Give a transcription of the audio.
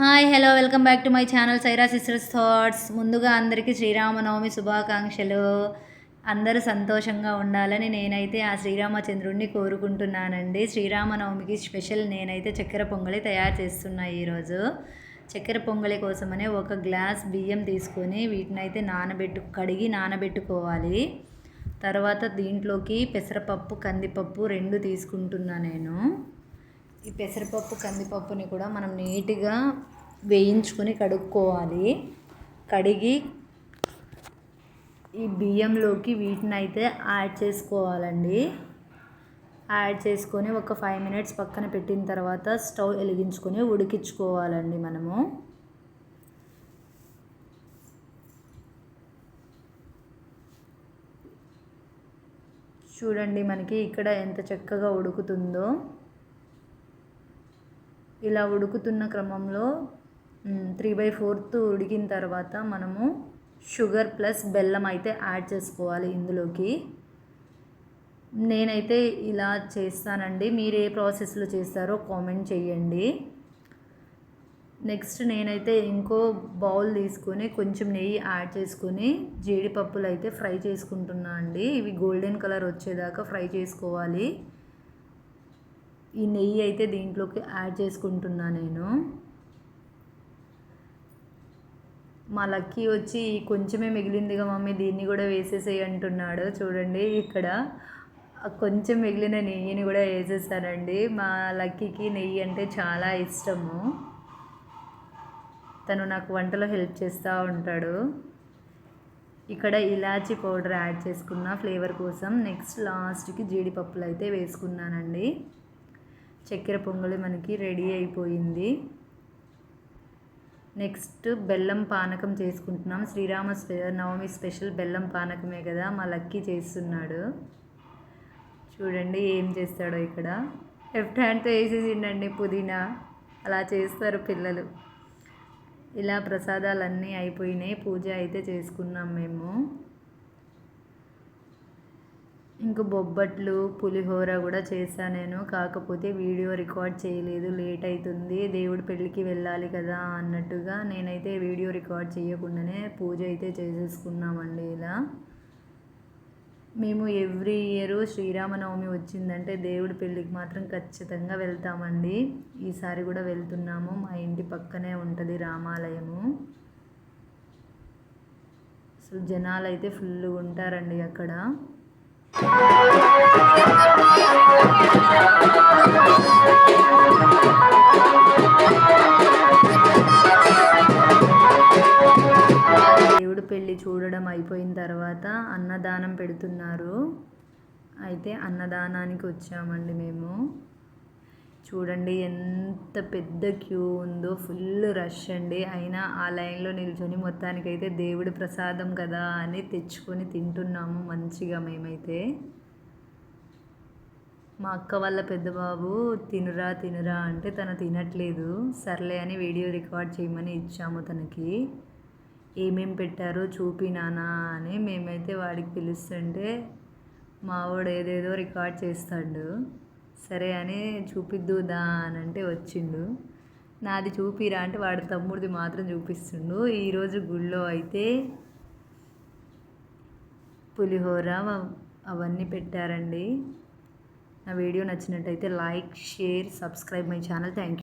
Hi hello welcome back to my channel Saira sisters thoughts. ముందుగా అందరికీ శ్రీరామనవమి శుభాకాంక్షలు. అందరూ సంతోషంగా ఉండాలని నేనైతే ఆ శ్రీరామచంద్రుడిని కోరుకుంటున్నానండి. శ్రీరామనవమికి స్పెషల్ నేనైతే చక్కెర పొంగలి తయారు చేస్తున్నా ఈరోజు. చక్కెర పొంగలి కోసమనే ఒక గ్లాస్ బియ్యం తీసుకొని వీటిని అయితే నానబెట్టు కడిగి నానబెట్టుకోవాలి. తర్వాత దీంట్లోకి పెసరపప్పు కందిపప్పు రెండు తీసుకుంటున్నా నేను. ఈ పెసరపప్పు కందిపప్పుని కూడా మనం నీట్గా వేయించుకొని కడుక్కోవాలి. కడిగి ఈ బియ్యంలోకి వీటిని అయితే యాడ్ చేసుకోవాలండి. యాడ్ చేసుకొని ఒక ఫైవ్ మినిట్స్ పక్కన పెట్టిన తర్వాత స్టవ్ వెలిగించుకొని ఉడికించుకోవాలండి మనము. చూడండి మనకి ఇక్కడ ఎంత చక్కగా ఉడుకుతుందో. ఇలా ఉడుకుతున్న క్రమంలో త్రీ బై ఫోర్త్ ఉడికిన తర్వాత మనము షుగర్ ప్లస్ బెల్లం అయితే యాడ్ చేసుకోవాలి ఇందులోకి. నేనైతే ఇలా చేస్తానండి. మీరు ఏ ప్రాసెస్లో చేస్తారో కామెంట్ చేయండి. నెక్స్ట్ నేనైతే ఇంకో బౌల్ తీసుకొని కొంచెం నెయ్యి యాడ్ చేసుకొని జీడిపప్పులు అయితే ఫ్రై చేసుకుంటున్నా అండి. ఇవి గోల్డెన్ కలర్ వచ్చేదాకా ఫ్రై చేసుకోవాలి. ఈ నెయ్యి అయితే దీంట్లోకి యాడ్ చేసుకుంటున్నా నేను. మా లక్కీ వచ్చి కొంచెమే మిగిలిందిగా మమ్మీ దీన్ని కూడా వేసేసేయి అంటున్నాడు. చూడండి ఇక్కడ కొంచెం మిగిలిన నెయ్యిని కూడా వేసేసానండి మా లక్కీకి నెయ్యి అంటే చాలా ఇష్టము. తను నాకు వంటలో హెల్ప్ చేస్తూ ఉంటాడు. ఇక్కడ ఇలాచీ పౌడర్ యాడ్ చేసుకున్న ఫ్లేవర్ కోసం నెక్స్ట్ లాస్ట్కి జీడిపప్పులు అయితే వేసుకున్నానండి. చక్కెర పొంగలి మనకి రెడీ అయిపోయింది. నెక్స్ట్ బెల్లం పానకం చేసుకుంటున్నాం. శ్రీరామ నవమి స్పెషల్ బెల్లం పానకమే కదా మా లక్కీ చేస్తున్నాడు. చూడండి ఏం చేస్తాడో ఇక్కడ. లెఫ్ట్ హ్యాండ్తో వేసేసిండండి పుదీనా. అలా చేస్తారు పిల్లలు. ఇలా ప్రసాదాలన్నీ అయిపోయినాయి. పూజ అయితే చేసుకున్నాం మేము. ఇంక బొబ్బట్లు పులిహోర కూడా చేశాను నేను. కాకపోతే వీడియో రికార్డ్ చేయలేదు లేట్ అవుతుంది దేవుడి పెళ్ళికి వెళ్ళాలి కదా అన్నట్టుగా నేనైతే వీడియో రికార్డ్ చేయకుండానే పూజ అయితే చేసేసుకున్నామండి ఇలా. మేము ఎవ్రీ ఇయర్ శ్రీరామనవమి వచ్చిందంటే దేవుడి పెళ్ళికి మాత్రం ఖచ్చితంగా వెళ్తామండి. ఈసారి కూడా వెళ్తున్నాము. మా ఇంటి పక్కనే ఉంటుంది రామాలయము. అసలు జనాలు అయితే ఫుల్గా ఉంటారండి అక్కడ. దేవుడు పెళ్ళి చూడడం అయిపోయిన తర్వాత అన్నదానం పెడుతున్నారు. అయితే అన్నదానానికి వచ్చామండి మేము. చూడండి ఎంత పెద్ద క్యూ ఉందో ఫుల్ రష్ అండి. అయినా ఆ లైన్లో నిల్చొని మొత్తానికైతే దేవుడి ప్రసాదం కదా అని తెచ్చుకొని తింటున్నాము మంచిగా మేమైతే. మా అక్క వాళ్ళ పెద్ద బాబు తినురా తినురా అంటే తను తినట్లేదు. సర్లే అని వీడియో రికార్డ్ చేయమని ఇచ్చాము తనకి. ఏమేం పెట్టారో చూపినానా అని మేమైతే వాడికి పిలుస్తుంటే మావాడు ఏదేదో రికార్డ్ చేస్తాడు. సరే అని చూపిద్దుదా అని అంటే వచ్చిండు. నాది చూపిరా అంటే వాడి తమ్ముడిది మాత్రం చూపిస్తుండు. ఈరోజు గుళ్ళో అయితే పులిహోర అవన్నీ పెట్టారండి. నా వీడియో నచ్చినట్టయితే like share subscribe my channel. Thank you.